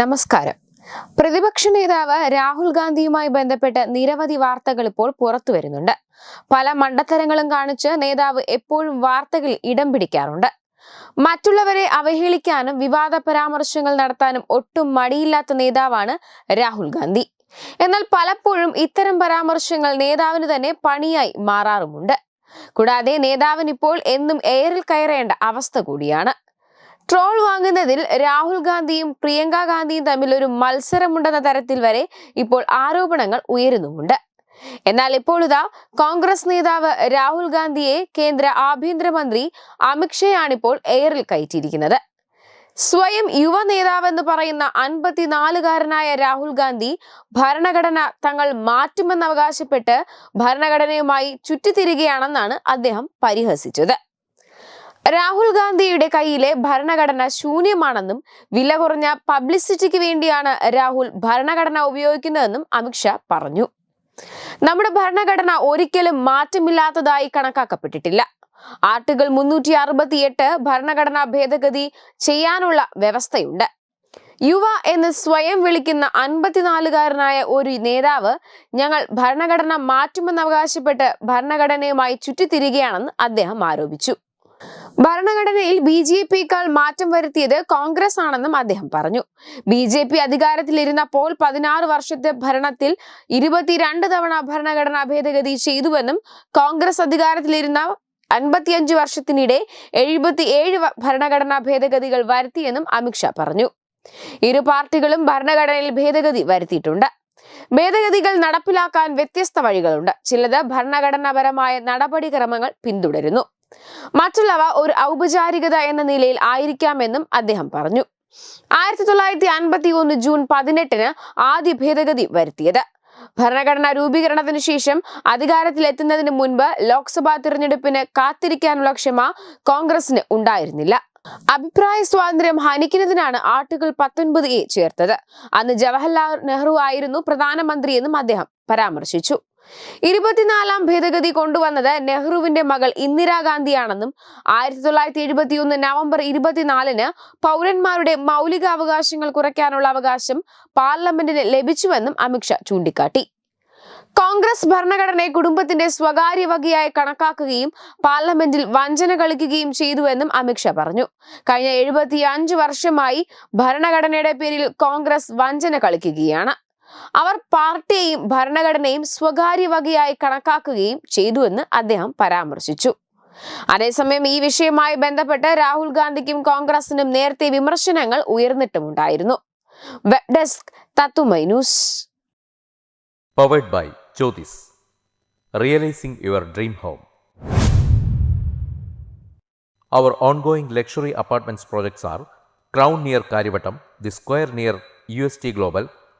നമസ്കാരം. പ്രതിപക്ഷ നേതാവ് രാഹുൽ ഗാന്ധിയുമായി ബന്ധപ്പെട്ട് നിരവധി വാർത്തകൾ ഇപ്പോൾ പുറത്തു വരുന്നുണ്ട്. പല മണ്ടത്തരങ്ങളും കാണിച്ച് നേതാവ് എപ്പോഴും വാർത്തകളിൽ ഇടം പിടിക്കാറുണ്ട്. മറ്റുള്ളവരെ അവഹേളിക്കാനും വിവാദ പരാമർശങ്ങൾ നടത്താനും ഒട്ടും മടിയില്ലാത്ത നേതാവാണ് രാഹുൽ ഗാന്ധി. എന്നാൽ പലപ്പോഴും ഇത്തരം പരാമർശങ്ങൾ നേതാവിന് തന്നെ പണിയായി മാറാറുമുണ്ട്. കൂടാതെ നേതാവിനിപ്പോൾ എന്നും എയറിൽ കയറേണ്ട അവസ്ഥ കൂടിയാണ്. ട്രോൾ വാങ്ങുന്നതിൽ രാഹുൽ ഗാന്ധിയും പ്രിയങ്ക ഗാന്ധിയും തമ്മിൽ ഒരു മത്സരമുണ്ടെന്ന തരത്തിൽ വരെ ഇപ്പോൾ ആരോപണങ്ങൾ ഉയരുന്നുമുണ്ട്. എന്നാൽ ഇപ്പോൾ ഇതാ കോൺഗ്രസ് നേതാവ് രാഹുൽ ഗാന്ധിയെ കേന്ദ്ര ആഭ്യന്തരമന്ത്രി അമിത്ഷായാണിപ്പോൾ എയറിൽ കയറ്റിയിരിക്കുന്നത്. സ്വയം യുവ നേതാവെന്ന് പറയുന്ന അൻപത്തിനാലുകാരനായ രാഹുൽ ഗാന്ധി ഭരണഘടന തങ്ങൾ മാറ്റുമെന്ന് അവകാശപ്പെട്ട് ഭരണഘടനയുമായി ചുറ്റിത്തിരികയാണെന്നാണ് അദ്ദേഹം പരിഹസിച്ചത്. രാഹുൽ ഗാന്ധിയുടെ കയ്യിലെ ഭരണഘടന ശൂന്യമാണെന്നും വില കുറഞ്ഞ പബ്ലിസിറ്റിക്ക് വേണ്ടിയാണ് രാഹുൽ ഭരണഘടന ഉപയോഗിക്കുന്നതെന്നും അമിത്ഷാ പറഞ്ഞു. നമ്മുടെ ഭരണഘടന ഒരിക്കലും മാറ്റമില്ലാത്തതായി കണക്കാക്കപ്പെട്ടിട്ടില്ല. ആർട്ടിക്കിൾ മുന്നൂറ്റി അറുപത്തിയെട്ട് ഭരണഘടനാ ഭേദഗതി ചെയ്യാനുള്ള വ്യവസ്ഥയുണ്ട്. യുവ എന്ന് സ്വയം വിളിക്കുന്ന അൻപത്തിനാലുകാരനായ ഒരു നേതാവ് ഞങ്ങൾ ഭരണഘടന മാറ്റുമെന്ന് അവകാശപ്പെട്ട് ഭരണഘടനയുമായി ചുറ്റിത്തിരികയാണെന്ന് അദ്ദേഹം ആരോപിച്ചു. ഭരണഘടനയിൽ ബി ജെ പിക്കാൾ മാറ്റം വരുത്തിയത് കോൺഗ്രസ് ആണെന്നും അദ്ദേഹം പറഞ്ഞു. ബി ജെ പി അധികാരത്തിലിരുന്നപ്പോൾ പതിനാറ് വർഷത്തെ ഭരണത്തിൽ ഇരുപത്തിരണ്ട് തവണ ഭരണഘടനാ ഭേദഗതി ചെയ്തുവെന്നും കോൺഗ്രസ് അധികാരത്തിലിരുന്ന അൻപത്തിയഞ്ച് വർഷത്തിനിടെ എഴുപത്തി ഏഴ് ഭരണഘടനാ ഭേദഗതികൾ വരുത്തിയെന്നും അമിത്ഷാ പറഞ്ഞു. ഇരു പാർട്ടികളും ഭരണഘടനയിൽ ഭേദഗതി വരുത്തിയിട്ടുണ്ട്. ഭേദഗതികൾ നടപ്പിലാക്കാൻ വ്യത്യസ്ത വഴികളുണ്ട്. ചിലത് ഭരണഘടനാപരമായ നടപടിക്രമങ്ങൾ പിന്തുടരുന്നു. മറ്റുള്ളവ ഒരു ഔപചാരികത എന്ന നിലയിൽ ആയിരിക്കാമെന്നും അദ്ദേഹം പറഞ്ഞു. ആയിരത്തി തൊള്ളായിരത്തി അൻപത്തി ഒന്ന് ജൂൺ പതിനെട്ടിന് ആദ്യ ഭേദഗതി വരുത്തിയത്. ഭരണഘടനാ രൂപീകരണത്തിന് ശേഷം അധികാരത്തിലെത്തുന്നതിന് മുൻപ് ലോക്സഭാ തിരഞ്ഞെടുപ്പിന് കാത്തിരിക്കാനുള്ള ക്ഷമ കോൺഗ്രസിന് ഉണ്ടായിരുന്നില്ല. അഭിപ്രായ സ്വാതന്ത്ര്യം ഹനിക്കുന്നതിനാണ് ആർട്ടിക്കിൾ പത്തൊൻപത് എ ചേർത്തത്. അന്ന് ജവഹർലാൽ നെഹ്റു ആയിരുന്നു പ്രധാനമന്ത്രിയെന്നും അദ്ദേഹം പരാമർശിച്ചു. ഇരുപത്തിനാലാം ഭേദഗതി കൊണ്ടുവന്നത് നെഹ്റുവിന്റെ മകൾ ഇന്ദിരാഗാന്ധിയാണെന്നും ആയിരത്തി തൊള്ളായിരത്തി എഴുപത്തിയൊന്ന് നവംബർ ഇരുപത്തിനാലിന് പൗരന്മാരുടെ മൗലിക അവകാശങ്ങൾ കുറയ്ക്കാനുള്ള അവകാശം പാർലമെന്റിന് ലഭിച്ചുവെന്നും അമിത്ഷാ ചൂണ്ടിക്കാട്ടി. കോൺഗ്രസ് ഭരണഘടനയെ കുടുംബത്തിന്റെ സ്വകാര്യ വകയായി കണക്കാക്കുകയും പാർലമെന്റിൽ വഞ്ചന കളിക്കുകയും ചെയ്തുവെന്നും അമിത്ഷാ പറഞ്ഞു. കഴിഞ്ഞ എഴുപത്തി അഞ്ച് വർഷമായി ഭരണഘടനയുടെ പേരിൽ കോൺഗ്രസ് വഞ്ചന കളിക്കുകയാണ്. അവർ പാർട്ടിയെയും ഭരണഘടനയും സ്വകാര്യ വകയായി കണക്കാക്കുകയും ചെയ്തുവെന്ന് അദ്ദേഹം പരാമർശിച്ചു. അതേസമയം ഈ വിഷയവുമായി ബന്ധപ്പെട്ട് രാഹുൽ ഗാന്ധിക്കും കോൺഗ്രസിനും നേരത്തെ വിമർശനങ്ങൾ ഉയർന്നിട്ടുമുണ്ടായിരുന്നു. വെബ് ഡെസ്ക് തത്തുമൈ powered by Jyothis realising your dream home Our ongoing luxury apartments projects are Crown